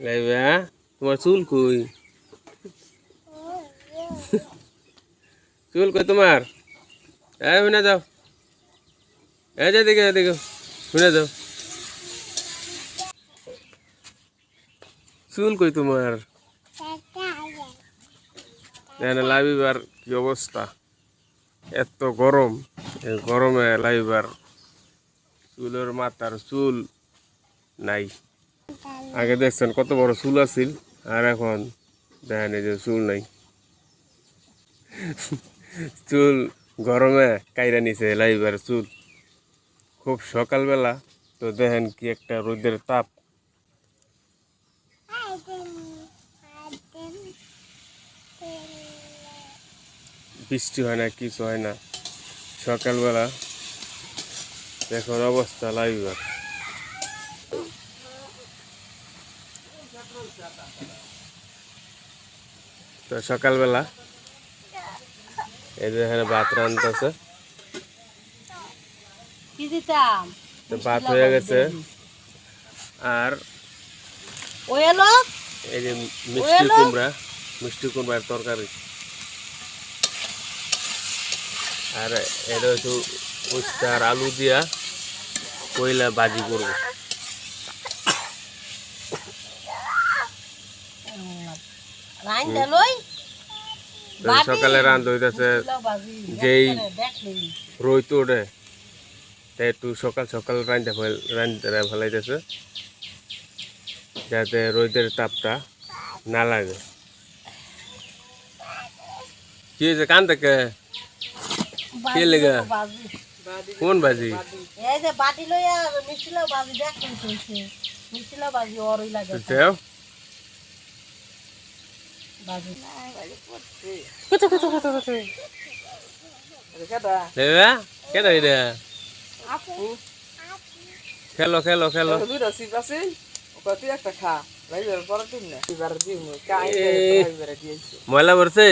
লাইবা তোমার চুল কই? চুল কই তোমার? এই শুনে যাও। এই যে দেখে দেখো শুনে যাও। চুল কই তোমার? লাইবার কি অবস্থা? এত গরম। এই গরমে লাইবার চুলের মাথার চুল নাই। আগে দেখছেন কত বড় চুল আছিল, আর এখন দেখেন এই যে চুল নাই। চুল গরমে কাইরা নিছে লাইবার চুল। খুব সকালবেলা, তো দেখেন কি একটা রোদের তাপ। বৃষ্টি হয় না, কিছু হয় না। সকালবেলা দেখুন অবস্থা লাইবার তো সকালবেলা এই যে এখানে ভাত রান্নতেছে কি তো ভাত হয়ে গেছে। আর এই যে মিষ্টি কুমড়া মিষ্টি কুমড়ার তরকারি। আর এটা হচ্ছে আলু দিয়া কইলা বাজি করব। সকালে রান্ধ হইতেছে যেই রইতো ওঠে তাই একটু সকাল সকাল রান্ধতে রান্ধতে ফেলাইতেছে। যাতে রোদের তাপটা না লাগে। কি হয়েছে কান থেকে কে লেগে? কোন বাজি? এই যে বাটি লইয়া মিষ্টিলাও বাজি দেখ মিষ্টিলাও বাজি অরই লাগে। দেও বাজি দেবা কেটা এটা খেলো খেলো খেলো। দুইটা সিপ আছে ওকে তুই একটা খা। লাইবার পরে তুই না এবার দিই কাই এ। লাইবার দিয়েছি ময়লা পড়ছে